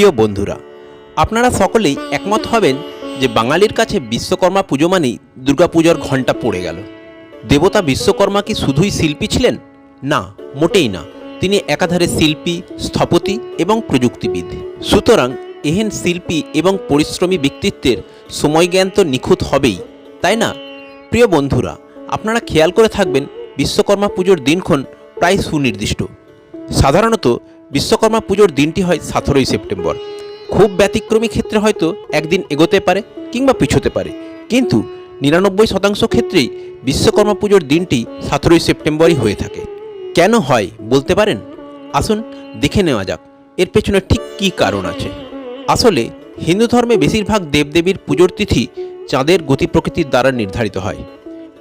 প্রিয় বন্ধুরা, আপনারা সকলেই একমত হবেন যে বাঙালির কাছে বিশ্বকর্মা পুজো মানেই দুর্গাপুজোর ঘণ্টা পড়ে গেল। দেবতা বিশ্বকর্মা কি শুধুই শিল্পী ছিলেন? না, মোটেই না। তিনি একাধারে শিল্পী, স্থপতি এবং প্রযুক্তিবিদ। সুতরাং এহেন শিল্পী এবং পরিশ্রমী ব্যক্তিত্বের সময়জ্ঞান তো নিখুঁত হবেই, তাই না? প্রিয় বন্ধুরা, আপনারা খেয়াল করে থাকবেন, বিশ্বকর্মা পুজোর দিনক্ষণ প্রায় সুনির্দিষ্ট। সাধারণত বিশ্বকর্মা পুজোর দিনটি হয় সতেরোই সেপ্টেম্বর। খুব ব্যতিক্রমী ক্ষেত্রে হয়তো একদিন এগোতে পারে কিংবা পিছোতে পারে। কিন্তু নিরানব্বই শতাংশ ক্ষেত্রেই বিশ্বকর্মা পুজোর দিনটি সতেরোই সেপ্টেম্বরই হয়ে থাকে। কেন হয় বলতে পারেন? আসুন দেখে নেওয়া যাক এর পেছনে ঠিক কী কারণ আছে। আসলে হিন্দু ধর্মে বেশিরভাগ দেবদেবীর পুজোর তিথি চাঁদের গতি প্রকৃতির দ্বারা নির্ধারিত হয়।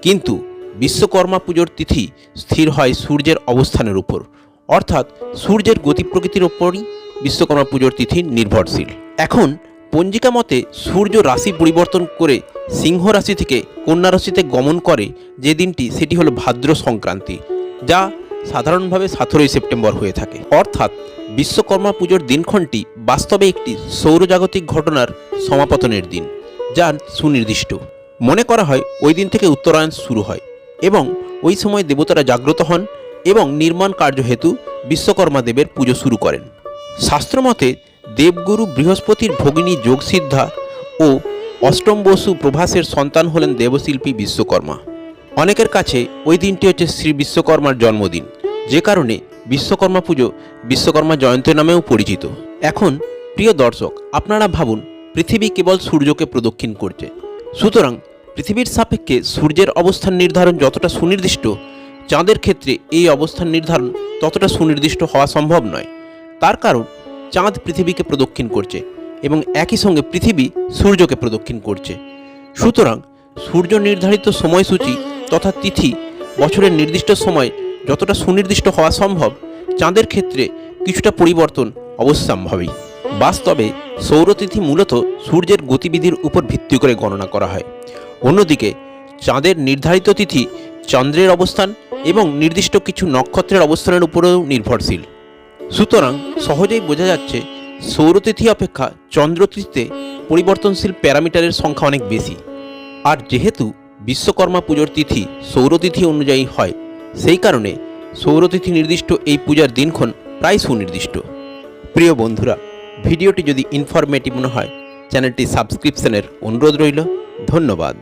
কিন্তু বিশ্বকর্মা পুজোর তিথি স্থির হয় সূর্যের অবস্থানের উপর। অর্থাৎ সূর্যের গতি প্রকৃতির ওপরই বিশ্বকর্মা পুজোর তিথি নির্ভরশীল। এখন পঞ্জিকা মতে সূর্য রাশি পরিবর্তন করে সিংহ রাশি থেকে কন্যা রাশিতে গমন করে যে দিনটি সেটি হলো ভাদ্র সংক্রান্তি, যা সাধারণভাবে সতেরোই সেপ্টেম্বর হয়ে থাকে। অর্থাৎ বিশ্বকর্মা পুজোর দিনক্ষণটি বাস্তবে একটি সৌরজাগতিক ঘটনার সমাপতনের দিন, যা সুনির্দিষ্ট। মনে করা হয় ওই দিন থেকে উত্তরায়ণ শুরু হয় এবং ওই সময় দেবতারা জাগ্রত হন এবং নির্মাণ কার্য হেতু বিশ্বকর্মা দেবের পুজো শুরু করেন। শাস্ত্রমতে দেবগুরু বৃহস্পতির ভগিনী যোগসিদ্ধা ও অষ্টম বসু প্রভাসের সন্তান হলেন দেবশিল্পী বিশ্বকর্মা। অনেকের কাছে ওই দিনটি হচ্ছে শ্রী বিশ্বকর্মার জন্মদিন, যে কারণে বিশ্বকর্মা পুজো বিশ্বকর্মা জয়ন্তী নামেও পরিচিত। এখন, প্রিয় দর্শক, আপনারা ভাবুন, পৃথিবী কেবল সূর্যকে প্রদক্ষিণ করছে। সুতরাং, পৃথিবীর সাপেক্ষে সূর্যের অবস্থান নির্ধারণ যতটা সুনির্দিষ্ট চাঁদের ক্ষেত্রে এই অবস্থান নির্ধারণ ততটা সুনির্দিষ্ট হওয়া সম্ভব নয়। তার কারণ, চাঁদ পৃথিবীকে প্রদক্ষিণ করছে এবং একই সঙ্গে পৃথিবী সূর্যকে প্রদক্ষিণ করছে। সুতরাং, সূর্য নির্ধারিত সময়সূচি তথা তিথি, বছরের নির্দিষ্ট সময় যতটা সুনির্দিষ্ট হওয়া সম্ভব, চাঁদের ক্ষেত্রে কিছুটা পরিবর্তন অবশ্যম্ভাবী। বাস্তবে, সৌরতিথি মূলত সূর্যের গতিবিধির উপর ভিত্তি করে গণনা করা হয়। অন্যদিকে, চাঁদের নির্ধারিত তিথি চন্দ্রের অবস্থান এবং নির্দিষ্ট কিছু নক্ষত্রের অবস্থানের উপরেও নির্ভরশীল। সুতরাং সহজেই বোঝা যাচ্ছে, সৌরতিথি অপেক্ষা চন্দ্রতিথিতে পরিবর্তনশীল প্যারামিটারের সংখ্যা অনেক বেশি। আর যেহেতু বিশ্বকর্মা পুজোর তিথি সৌরতিথি অনুযায়ী হয়, সেই কারণে সৌরতিথি নির্দিষ্ট এই পূজার দিনক্ষণ প্রায় সুনির্দিষ্ট। প্রিয় বন্ধুরা, ভিডিওটি যদি ইনফরমেটিভ মনে হয়, চ্যানেলটি সাবস্ক্রিপশনের অনুরোধ রইল। ধন্যবাদ।